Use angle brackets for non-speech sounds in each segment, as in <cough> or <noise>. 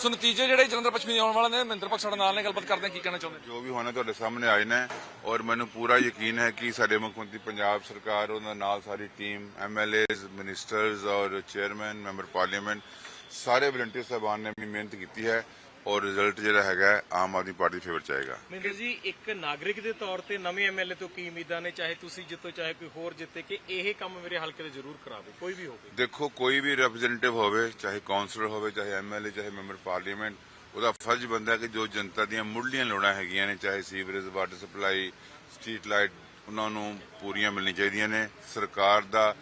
ਸੋ ਨਤੀਜੇ ਜਿਹੜੇ ਜਲੰਧਰ ਪੱਛਮੀ ਆਉਣ ਵਾਲੇ ਨੇ, ਮਹਿੰਦਰ ਪੱਖ ਸਾਡੇ ਨਾਲ ਨੇ, ਗੱਲਬਾਤ ਕਰਦੇ ਹਾਂ, ਕੀ ਕਹਿਣਾ ਚਾਹੁੰਦੇ? ਜੋ ਵੀ ਹੋਣਾ ਤੁਹਾਡੇ ਸਾਹਮਣੇ ਆਏ ਨੇ, ਔਰ ਮੈਨੂੰ ਪੂਰਾ ਯਕੀਨ ਹੈ ਕਿ ਸਾਡੇ ਮੁੱਖ ਮੰਤਰੀ ਪੰਜਾਬ ਸਰਕਾਰ, ਉਹਨਾਂ ਨਾਲ ਸਾਰੀ ਟੀਮ ਐਮਐਲਏਜ਼ ਮਿਨਿਸਟਰਸ ਔਰ ਚੇਅਰਮੈਨ ਮੈਂਬਰ ਪਾਰਲੀਮੈਂਟ ਸਾਰੇ ਵਲੰਟੀਅਰ ਸਾਹਿਬਾਨ ਨੇ ਆਪਣੀ ਮਿਹਨਤ ਕੀਤੀ ਹੈ। ਔਰ ਰਿਜ਼ਲਟ ਜਿਹੜਾ ਹੈਗਾ ਆਮ ਆਦਮੀ ਪਾਰਟੀ ਫੇਵਰ ਚ ਆਏਗਾ। ਮਹਿੰਦਰ ਜੀ ਇੱਕ ਨਾਗਰਿਕ ਦੇ ਤੌਰ ਤੇ ਨਵੇਂ ਐਮਐਲਏ ਤੋਂ ਕੀ ਉਮੀਦਾਂ ਨੇ ਚਾਹੇ ਤੁਸੀਂ ਜਿੱਤੋ ਚਾਹੇ ਕੋਈ ਹੋਰ ਜਿੱਤੇ ਕਿ ਇਹ ਕੰਮ ਮੇਰੇ ਹਲਕੇ ਦੇ ਜ਼ਰੂਰ ਕਰਾਵੇ ਕੋਈ ਵੀ ਹੋਵੇ। ਦੇਖੋ ਕੋਈ ਵੀ ਰਿਪਰੈਜ਼ੈਂਟੇਟਿਵ ਹੋਵੇ ਚਾਹੇ ਕਾਉਂਸਲਰ ਹੋਵੇ ਚਾਹੇ ਐਮਐਲਏ ਚਾਹੇ ਮੈਂਬਰ ਪਾਰਲੀਮੈਂਟ ਉਹਦਾ ਫਰਜ਼ ਬਣਦਾ ਹੈ ਕਿ ਜੋ ਜਨਤਾ ਦੀਆਂ ਮੁੱਢਲੀਆਂ ਲੋੜਾਂ ਹੈਗੀਆਂ ਨੇ ਚਾਹੇ sewerage water supply street light ਉਹਨਾਂ ਨੂੰ ਪੂਰੀਆਂ ਮਿਲਣੀ ਚਾਹੀਦੀਆਂ ਨੇ। ਸਰਕਾਰ ਦਾ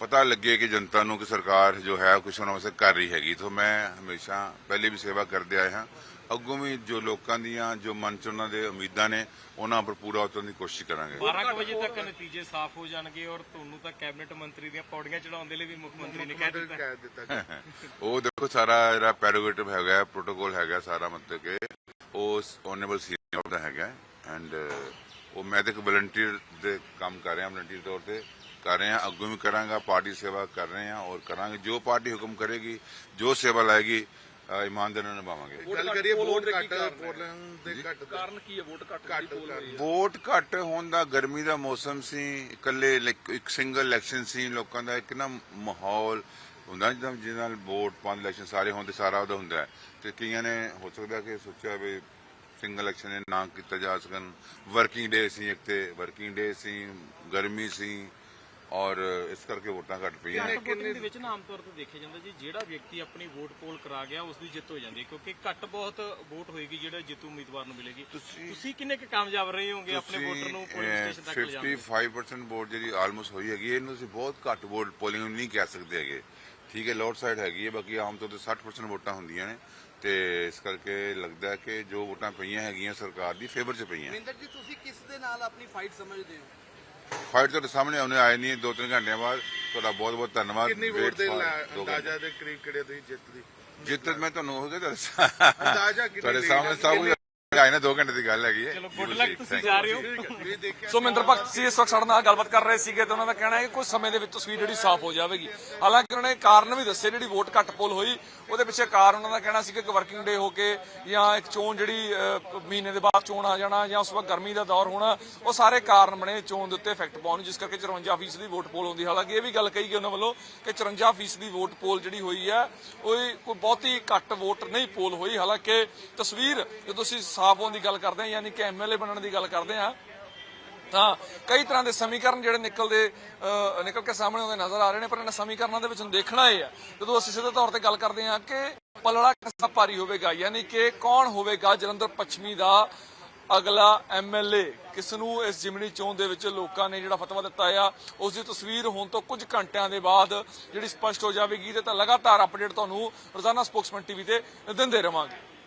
ਪਤਾ ਲੱਗੇ ਕਿ ਜਨਤਾ ਨੂੰ ਕਿ ਸਰਕਾਰ ਜੋ ਹੈ ਕੁਛ ਉਹਨਾਂ ਵਾਸਤੇ ਕਰ ਰਹੀ ਹੈਗੀ। ਤਾਂ ਮੈਂ ਹਮੇਸ਼ਾ ਪਹਿਲੇ ਵੀ ਸੇਵਾ ਕਰਦੇ ਆਏ ਹਾਂ। ਅੱਗੋਂ ਵੀ ਜੋ ਲੋਕਾਂ ਦੀਆਂ ਜੋ ਮਨ ਚ ਉਹਨਾਂ ਦੇ ਉਮੀਦਾਂ ਨੇ ਉਹਨਾਂ ਪਰ ਪੂਰਾ ਉਤਰਨ ਦੀ ਕੋਸ਼ਿਸ਼ ਕਰਾਂਗੇ। 12 ਕੁ ਵਜੇ ਤੱਕ ਨਤੀਜੇ ਸਾਫ਼ ਹੋ ਜਾਣਗੇ ਔਰ ਤੁਹਾਨੂੰ ਤਾਂ ਕੈਬਨਿਟ ਮੰਤਰੀ ਦੀਆਂ ਪੌੜੀਆਂ ਚੜਾਉਣ ਦੇ ਲਈ ਵੀ ਮੁੱਖ ਮੰਤਰੀ ਨੇ ਕਹਿ ਦਿੱਤਾ। <laughs> ਉਹ ਦੇਖੋ ਸਾਰਾ ਜਿਹੜਾ ਪੈਰੋਗੇਟਿਵ ਹੈਗਾ ਪ੍ਰੋਟੋਕੋਲ ਹੈਗਾ ਸਾਰਾ ਮਤਲਬ ਕਿ ਉਹ ਓਨੇਬਲ ਸੀਨੀਅਰ ਦਾ ਹੈਗਾ। ਐਂਡ ਉਹ ਮੈਂ ਤੇ ਇੱਕ ਵਲੰਟੀਅਰ ਦੇ ਕੰਮ ਕਰ ਰਿਹਾ ਵਲੰਟੀਅਰ ਤੌਰ ਤੇ ਕਰ ਰਹੇ ਹਾਂ ਅੱਗੋਂ ਵੀ ਕਰਾਂਗਾ ਪਾਰਟੀ ਸੇਵਾ ਕਰ ਰਹੇ ਹਾਂ ਔਰ ਕਰਾਂਗੇ ਜੋ ਪਾਰਟੀ ਹੁਕਮ ਕਰੇਗੀ ਜੋ ਸੇਵਾ ਲਾਏਗੀ ਇਮਾਨਦਾਰੀ ਨਾਲ ਨਿਭਾਵਾਂਗੇ। ਗੱਲ ਕਰੀਏ ਵੋਟ ਘੱਟ ਪੋਲਿੰਗ ਦੇ ਘੱਟ ਕਾਰਨ ਕੀ ਹੈ? ਵੋਟ ਘੱਟ ਘੱਟ ਵੋਟ ਘੱਟ। ਹੋਣ ਦਾ ਗਰਮੀ ਦਾ ਮੌਸਮ ਸੀ ਇਕੱਲੇ ਇੱਕ ਸਿੰਗਲ ਇਲੈਕਸ਼ਨ ਸੀ ਲੋਕਾਂ ਦਾ ਇੱਕ ਨਾ ਮਾਹੌਲ ਹੁੰਦਾ ਜਿੱਦਾਂ ਜਿਹਦੇ ਨਾਲ ਵੋਟ ਪੰਜ ਇਲੈਕਸ਼ਨ ਸਾਰੇ ਹੁੰਦੇ ਸਾਰਾ ਉਹਦਾ ਹੁੰਦਾ ਹੈ। ਤੇ ਕਈਆਂ ਨੇ ਹੋ ਸਕਦਾ ਕਿ ਸੋਚਿਆ ਵੀ ਸਿੰਗਲ ਇਲੈਕਸ਼ਨ ਨਾ ਕੀਤਾ ਜਾ ਸਕਣ ਵਰਕਿੰਗ ਡੇ ਸੀ ਇੱਕ ਤੇ ਵਰਕਿੰਗ ਡੇ ਸੀ ਗਰਮੀ ਸੀ ਔਰ ਇਸ ਕਰਕੇ ਵੋਟਾਂ ਘੱਟ ਪਈਆਂ ਵੋਟਿੰਗ ਦੇ ਵਿੱਚ ਨਾ ਆਮ ਤੌਰ ਤੇ ਦੇਖਿਆ ਜਾਂਦਾ ਜੀ ਜਿਹੜਾ ਵਿਅਕਤੀ ਆਪਣੀ ਵੋਟ ਪੋਲ ਕਰਾ ਗਿਆ ਉਸ ਦੀ ਜਿੱਤ ਹੋ ਜਾਂਦੀ ਹੈ ਕਿਉਂਕਿ ਘੱਟ ਬਹੁਤ ਵੋਟ ਹੋਏਗੀ ਜਿਹੜਾ ਜਿੱਤੂ ਉਮੀਦਵਾਰ ਨੂੰ ਮਿਲੇਗੀ ਤੁਸੀਂ- ਤੁਸੀਂ ਕਿੰਨੇ ਕੁ ਕਾਮਯਾਬ ਰਹੇ ਹੋਗੇ ਆਪਣੇ ਵੋਟਰ ਨੂੰ ਪੋਲਿੰਗ ਸਟੇਸ਼ਨ ਤੱਕ ਲਿਜਾਣ ਵਿੱਚ 55% ਵੋਟ ਜਿਹੜੀ ਆਲਮੋਸਟ ਹੋਈ ਹੈਗੀ ਇਹਨੂੰ ਅਸੀਂ ਬਹੁਤ ਘੱਟ ਵੋਟ ਪੋਲਿੰਗ ਨਹੀਂ ਕਹਿ ਸਕਦੇ ਹੈਗੇ ਠੀਕ ਹੈ ਲੋਟ ਸਾਈਡ ਹੈਗੀ ਹੈ ਬਾਕੀ ਆਮ ਤੌਰ ਤੇ 60% ਵੋਟਾਂ ਹੁੰਦੀਆਂ ਨੇ ਤੇ ਇਸ ਕਰਕੇ ਲੱਗਦਾ ਹੈ ਕਿ ਜੋ ਵੋਟਾਂ ਪਈਆਂ ਹੈਗੀਆਂ ਸਰਕਾਰ ਦੀ ਫੇਵਰ 'ਚ ਪਈਆਂ ਮਹਿੰਦਰ ਜੀ ਤੁਸੀਂ ਕਿਸ ਦੇ ਨਾਲ ਆਪਣੀ ਫਾਈਟ ਸਮਝਦੇ ਹੋ ਫਾਈਟ ਤੁਹਾਡੇ ਸਾਹਮਣੇ ਆਉਣੇ ਆਏ ਨਹੀਂ ਦੋ ਤਿੰਨ ਘੰਟਿਆਂ ਬਾਅਦ ਤੁਹਾਡਾ ਬਹੁਤ ਬਹੁਤ ਧੰਨਵਾਦ ਕਿੰਨੀ ਵੋਟ ਦੇ। ਅੰਦਾਜ਼ਾ ਦੇ ਕਰੀਬ ਕਿਹੜੇ ਤੁਸੀਂ ਜਿੱਤ ਦੀ ਜਿੱਤ ਮੈਂ ਤੁਹਾਨੂੰ ਹੋ ਗਿਆ ਅੰਦਾਜ਼ਾ ਕਿੰਨੀ ਤੁਹਾਡੇ ਸਾਹਮਣੇ? ਸਭ ਆਏ ਨਾ 2 ਘੰਟੇ ਦੀ ਗੱਲ ਹੈਗੀ ਹੈ। ਚਲੋ ਗੁੱਡ ਲੱਕ. ਤੁਸੀਂ ਜਾ. ਰਹੇ ਹੋ। ਸੋ ਮਹਿੰਦਰ ਭਗਤ ਸੀ ਇਸ ਵਕਤ ਸਾਡੇ ਨਾਲ ਗੱਲਬਾਤ ਕਰ ਰਹੇ ਸੀਗੇ ਤੇ ਉਹਨਾਂ ਦਾ ਕਹਿਣਾ ਹੈ ਕਿ ਕੁਝ ਸਮੇਂ ਦੇ ਵਿੱਚ ਤਸਵੀਰ ਜਿਹੜੀ ਸਾਫ਼ ਹੋ ਜਾਵੇਗੀ। ਹਾਲਾਂਕਿ ਉਹਨਾਂ ਨੇ ਕਾਰਨ ਵੀ ਦੱਸੇ ਜਿਹੜੀ ਵੋਟ ਘੱਟ ਪੋਲ ਹੋਈ ਉਹਦੇ ਪਿੱਛੇ ਕਾਰਨ ਉਹਨਾਂ ਦਾ ਕਹਿਣਾ ਸੀ ਕਿ ਵਰਕਿੰਗ ਡੇ ਹੋ ਕੇ ਜਾਂ ਇੱਕ ਚੋਣ ਜਿਹੜੀ ਮਹੀਨੇ ਦੇ ਬਾਅਦ ਚੋਣ ਆ ਜਾਣਾ ਜਾਂ ਉਸ ਵਕਤ ਗਰਮੀ ਦਾ ਦੌਰ ਹੋਣਾ ਉਹ ਸਾਰੇ ਕਾਰਨ ਬਣੇ ਚੋਣ ਦੇ ਉੱਤੇ ਇਫੈਕਟ ਪਾਉਣ ਨੂੰ, ਜਿਸ ਕਰਕੇ 54% ਦੀ ਵੋਟ ਪੋਲ ਹੁੰਦੀ ਹਾਲਾਂਕਿ ਇਹ ਵੀ ਗੱਲ ਕਹੀ ਗਈ ਉਹਨਾਂ ਵੱਲੋਂ ਕਿ 54% ਦੀ ਵੋਟ ਪੋਲ ਜਿਹੜੀ ਹੋਈ ਹੈ ਉਹ ਕੋਈ ਬਹੁਤੀ ਘੱਟ ਵੋਟ ਨਹੀਂ ਪੋਲ ਹੋਈ। ਹਾਲਾਂਕਿ ਤਸਵੀਰ ਜਦੋਂ ਅਸੀਂ ਸਾਫ਼ ਹੋਣ ਦੀ ਗੱਲ ਕਰਦੇ ਹਾਂ ਯਾਨੀ ਕਿ ਐਮਐਲਏ ਬਣਨ ਦੀ ਗੱਲ ਕਰਦੇ ਹਾਂ ਤਾਂ ਕਈ ਤਰ੍ਹਾਂ ਦੇ ਸਮੀਕਰਨ ਜਿਹੜੇ ਨਿਕਲਦੇ ਨਿਕਲ ਕੇ ਸਾਹਮਣੇ ਆਉਂਦੇ ਨਜ਼ਰ ਆ ਰਹੇ ਨੇ, ਪਰ ਇਹਨਾਂ ਸਮੀਕਰਨਾਂ ਦੇ ਵਿੱਚ ਹੁਣ ਦੇਖਣਾ ਇਹ ਆ। ਜਦੋਂ ਅਸੀਂ ਸਿੱਧੇ ਤੌਰ ਤੇ ਗੱਲ ਕਰਦੇ ਹਾਂ ਕਿ ਪਲੜਾ ਕਿਸਾ ਭਾਰੀ ਹੋਵੇਗਾ, ਯਾਨੀ ਕਿ ਕੌਣ ਹੋਵੇਗਾ ਜਲੰਧਰ ਪੱਛਮੀ ਦਾ ਅਗਲਾ ਐਮਐਲਏ ਕਿਸ ਨੂੰ ਇਸ ਜਿਮਣੀ ਚੋਣ ਦੇ ਵਿੱਚ ਲੋਕਾਂ ਨੇ ਜਿਹੜਾ ਫਤਵਾ ਦਿੱਤਾ ਆ, ਉਸ ਦੀ ਤਸਵੀਰ ਹੋਣ ਤੋਂ ਕੁਝ ਘੰਟਿਆਂ ਦੇ ਬਾਅਦ ਜਿਹੜੀ ਸਪਸ਼ਟ ਹੋ ਜਾਵੇਗੀ ਤੇ ਤਾਂ ਲਗਾਤਾਰ ਅਪਡੇਟ ਤੁਹਾਨੂੰ ਰੋਜ਼ਾਨਾ ਸਪੋਕਸਮੈਨ ਟੀਵੀ ਤੇ ਦਿੰਦੇ ਰਵਾਂਗੇ।